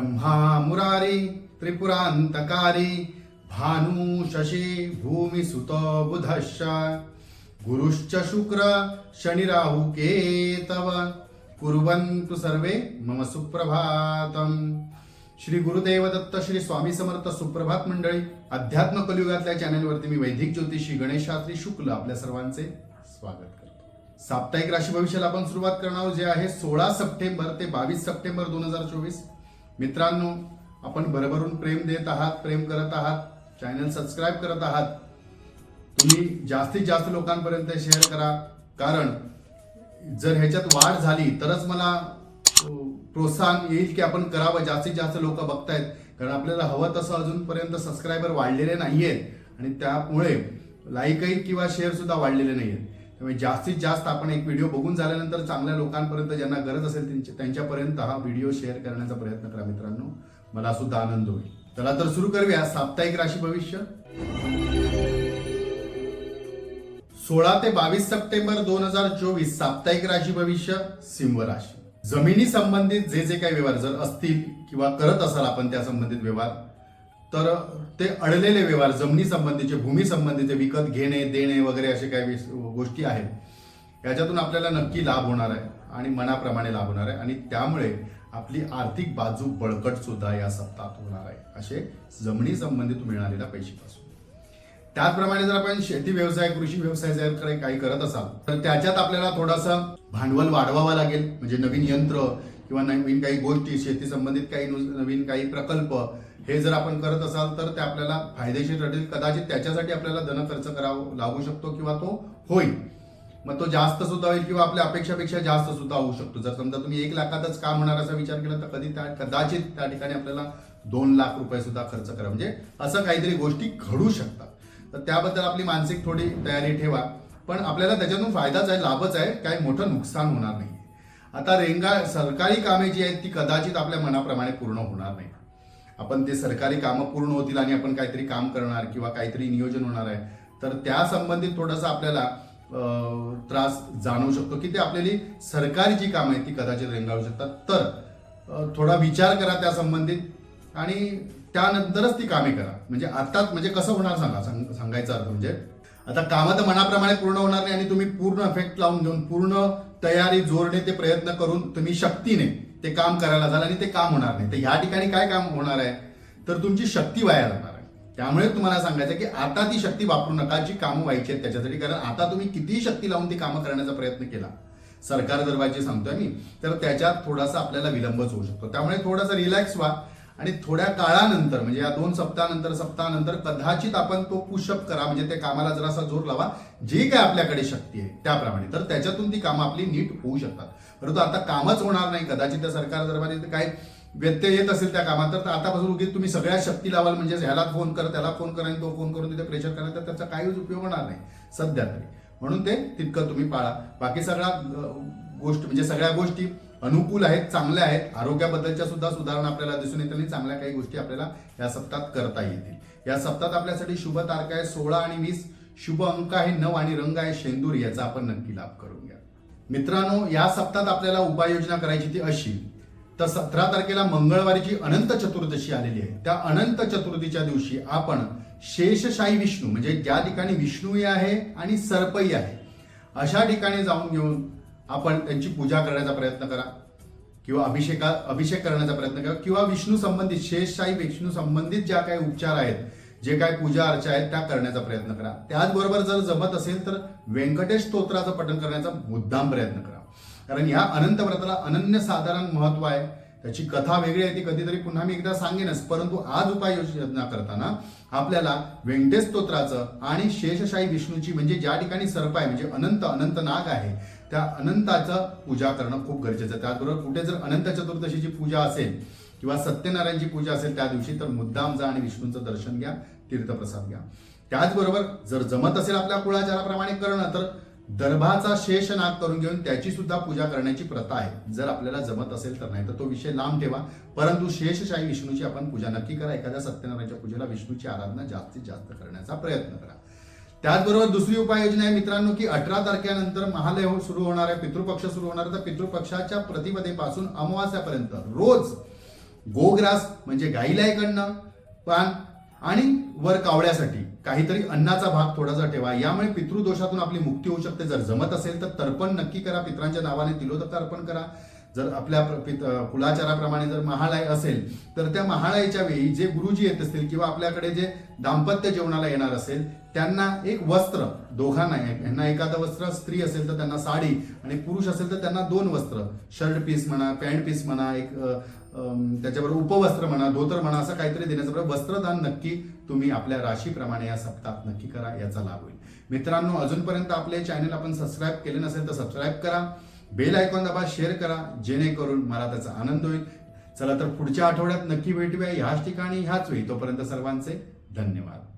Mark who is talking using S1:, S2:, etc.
S1: ब्रह्मा मुरारी त्रिपुरांतकारी भानु शशी भूमी सुत बुधश्च। गुरुश्च शुक्र शनिराहु केतव। कुर्वन्तु सर्वे मम सुप्रभातम। श्री गुरुदेव दत्त श्री स्वामी समर्थ सुप्रभात मंडळी अध्यात्म कलियुगातल्या चॅनलवरती मी वैदिक ज्योतिषी गणेशात्री शुक्ल आपल्या सर्वांचे स्वागत करतो. साप्ताहिक राशी भविष्याला आपण सुरुवात करणार जे आहे सोळा सप्टेंबर ते बावीस सप्टेंबर दोन हजार चोवीस. मित्रांनो आपण भरभरून प्रेम देत आहात प्रेम करत आहात चॅनल सबस्क्राईब करत आहात. तुम्ही जास्तीत जास्त लोकांपर्यंत शेअर करा. कारण जर ह्याच्यात वाढ झाली तरच मला प्रोत्साहन येईल की आपण करावं. जास्तीत जास्त लोक बघतायत. कारण आपल्याला हवं तसं अजूनपर्यंत सबस्क्रायबर वाढलेले नाही आहेत आणि त्यामुळे लाईकही किंवा शेअरसुद्धा वाढलेले नाही आहेत त्यामुळे जास्तीत जास्त आपण एक व्हिडिओ बघून झाल्यानंतर चांगल्या लोकांपर्यंत ज्यांना गरज असेल त्यांच्या- त्यांच्यापर्यंत हा व्हिडिओ शेअर करण्याचा प्रयत्न करा मित्रांनो. मला सुद्धा आनंद होईल. चला तर सुरू करूया. साप्ताहिक राशी भविष्य. सोळा ते बावीस सप्टेंबर दोन हजार चोवीस साप्ताहिक राशी भविष्य सिंह राशी. जमिनी संबंधित जे जे काही व्यवहार जर असतील किंवा करत असाल आपण त्या संबंधित व्यवहार तर ते अडलेले व्यवहार जमिनी संबंधीचे भूमी संबंधीचे विकत घेणे देणे वगैरे असे काही गोष्टी आहेत. याच्यातून आपल्याला नक्की लाभ होणार आहे आणि मनाप्रमाणे लाभ होणार आहे आणि त्यामुळे आपली आर्थिक बाजू बळकट सुद्धा या सप्ताहात होणार आहे असे जमिनी संबंधित मिळालेल्या पैशापासून. त्याचप्रमाणे जर आपण शेती व्यवसाय कृषी व्यवसाय जर काही करत असाल तर त्याच्यात आपल्याला थोडासा भांडवल वाढवावं लागेल म्हणजे नवीन यंत्र किंवा नवीन काही गोष्टी शेती संबंधित काही नवीन काही प्रकल्प हे जर आपण करत असाल तर ते आपल्याला फायदेशीर ठरेल. कदाचित त्याच्यासाठी आपल्याला धन खर्च करावा लागू शकतो किंवा तो होईल. मग तो जास्त सुद्धा होईल किंवा आपल्या अपेक्षापेक्षा जास्त सुद्धा होऊ शकतो. जर समजा तुम्ही एक लाखातच काम होणार असा विचार केला तर कधी त्या कदाचित त्या ठिकाणी आपल्याला दोन लाख रुपये सुद्धा खर्च करा. म्हणजे असं काहीतरी गोष्टी घडू शकतात. तर त्याबद्दल आपली मानसिक थोडी तयारी ठेवा. पण आपल्याला त्याच्यातून फायदाच आहे लाभच आहे. काही मोठं नुकसान होणार नाही. आता रेंगा सरकारी कामे जी आहेत ती कदाचित आपल्या मनाप्रमाणे पूर्ण होणार नाही. आपण ते सरकारी कामं पूर्ण होतील आणि आपण काहीतरी काम करणार किंवा काहीतरी नियोजन होणार आहे. तर त्या संबंधित थोडंसं आपल्याला त्रास जाणवू शकतो की ते आपल्याली सरकारी जी कामं आहेत ती कदाचित रेंगाळू शकतात. तर थोडा विचार करा त्या संबंधित आणि त्यानंतरच ती कामे करा. म्हणजे आत्ताच म्हणजे कसं होणार सांगा सांग- सांगायचा अर्थ म्हणजे आता कामं तर मनाप्रमाणे पूर्ण होणार नाही आणि तुम्ही पूर्ण इफेक्ट लावून घेऊन पूर्ण तयारी जोरणे ते प्रयत्न करून तुम्ही शक्तीने ते काम करायला जाल आणि ते काम होणार नाही. तर ह्या ठिकाणी काय काम होणार आहे? तर तुमची शक्ती वाया जाणार आहे. त्यामुळे तुम्हाला सांगायचं की आता ती शक्ती वापरू नका जी कामं व्हायची आहेत त्याच्यासाठी. कारण आता तुम्ही कितीही शक्ती लावून ती कामं करण्याचा प्रयत्न केला. सरकार दरबारची सांगतोय मी तर त्याच्यात थोडासा आपल्याला विलंबच होऊ शकतो. त्यामुळे थोडासा रिलॅक्स व्हा. आणि थोड्या काळानंतर म्हणजे या दोन सप्ताहानंतर सप्ताहानंतर कदाचित आपण तो पुशअप करा म्हणजे त्या कामाला जरासा जोर लावा. जी काय आपल्याकडे शक्ती आहे त्याप्रमाणे. तर त्याच्यातून ती कामं आपली नीट होऊ शकतात. परंतु आता कामच होणार नाही. कदाचित त्या सरकार दरबारी काय व्यत्यय येत असेल त्या कामात तर आतापासून उगीच तुम्ही सगळ्या शक्ती लावाल म्हणजे ह्याला फोन कर त्याला फोन करा आणि तो फोन करून तिथे प्रेशर करा तर त्याचा काहीच उपयोग होणार नाही. सध्या तरी. म्हणून ते तितकं तुम्ही पाळा. बाकी सगळ्या गोष्ट म्हणजे सगळ्या गोष्टी अनुकूल आहेत चांगल्या आहेत. आरोग्याबद्दलच्या सुद्धा सुधारणा आपल्याला दिसून येतील आणि चांगल्या काही गोष्टी आपल्याला या सप्ताहात करता येतील. या सप्ताहात आपल्यासाठी शुभ तारखा आहे सोळा आणि वीस. शुभ अंक आहे नऊ आणि रंग आहे शेंदूर याचा आपण नक्की लाभ करून घ्या. मित्रांनो या सप्ताहात आपल्याला उपाययोजना करायची ती अशी. तर सतरा तारखेला मंगळवारीची अनंत चतुर्दशी आलेली आहे. त्या अनंत चतुर्थीच्या दिवशी आपण शेषशाही विष्णू म्हणजे ज्या ठिकाणी विष्णूही आहे आणि सर्पही आहे अशा ठिकाणी जाऊन घेऊन आपण त्यांची पूजा करण्याचा प्रयत्न करा. किंवा अभिषेका अभिषेक करण्याचा प्रयत्न करा. किंवा विष्णू संबंधित शेषशाही विष्णू संबंधित ज्या काही उपचार आहेत जे काय पूजा अर्चा आहेत त्या करण्याचा प्रयत्न करा. त्याचबरोबर जर जमत असेल तर व्यंकटेश स्तोत्राचं पठण करण्याचा मुद्दाम प्रयत्न करा. कारण ह्या अनंत व्रताला अनन्यसाधारण महत्त्व आहे. त्याची कथा वेगळी आहे ती कधीतरी पुन्हा मी एकदा सांगेनच. परंतु आज उपाययोजना करताना आपल्याला व्यंकटेश स्तोत्राचं आणि शेषशाही विष्णूची म्हणजे ज्या ठिकाणी सर्प आहे म्हणजे अनंत अनंत नाग आहे त्या अनंताचं पूजा करणं खूप गरजेचं आहे. त्याचबरोबर कुठे जर अनंत चतुर्दशीची पूजा असेल किंवा सत्यनारायणची पूजा असेल त्या दिवशी तर मुद्दाम जा आणि विष्णूचं दर्शन घ्या तीर्थप्रसाद घ्या. त्याचबरोबर जर जमत असेल आपल्या कुळाचाराप्रमाणे करणं तर दर्भाचा शेष नाग करून घेऊन त्याची सुद्धा पूजा करण्याची प्रथा आहे. जर आपल्याला जमत असेल तर नाही तर तो विषय लांब ठेवा. परंतु शेषशाही विष्णूची आपण पूजा नक्की करा. एखाद्या सत्यनारायणच्या पूजेला विष्णूची आराधना जास्तीत जास्त करण्याचा प्रयत्न करा. त्याचबरोबर दुसरी उपाययोजना आहे मित्रांनो की अठरा तारखेनंतर महालय हो- सुरू होणार आहे पितृपक्ष सुरू होणार आहे. तर पितृपक्षाच्या प्रतिपदेपासून अमावास्यापर्यंत रोज गोग्रास म्हणजे गाईला एक पान आणि वर कावळ्यासाठी काहीतरी अन्नाचा भाग थोडासा ठेवा. यामुळे पितृदोषातून आपली मुक्ती होऊ शकते. जर जमत असेल तर तर्पण नक्की करा. पित्रांच्या नावाने तिलोदक अर्पण करा. जर आपल्या प्र- पित- कुलाचाराप्रमाणे जर महाळाय असेल तर त्या महाळाईच्या वेळी जे गुरुजी येत असतील किंवा आपल्याकडे जे दाम्पत्य जेवणाला येणार असेल त्यांना एक वस्त्र दोघांना यांना एखादं वस्त्र स्त्री असेल तर त्यांना साडी आणि पुरुष असेल तर त्यांना दोन वस्त्र शर्ट पीस म्हणा पॅन्ट पीस म्हणा एक त्याच्याबरोबर उपवस्त्र म्हणा धोतर म्हणा असं काहीतरी देण्याचं बरोबर वस्त्रदान नक्की तुम्ही आपल्या राशीप्रमाणे या सप्ताहात नक्की करा याचा लाभ होईल. मित्रांनो अजूनपर्यंत आपले चॅनल आपण सबस्क्राईब केले नसेल तर सबस्क्राईब करा. बेल आयकॉन दाबा शेअर करा जेणेकरून मला त्याचा आनंद होईल. चला तर पुढच्या आठवड्यात नक्की भेटूया. ह्याच ठिकाणी ह्याच वेळी. तोपर्यंत सर्वांचे धन्यवाद.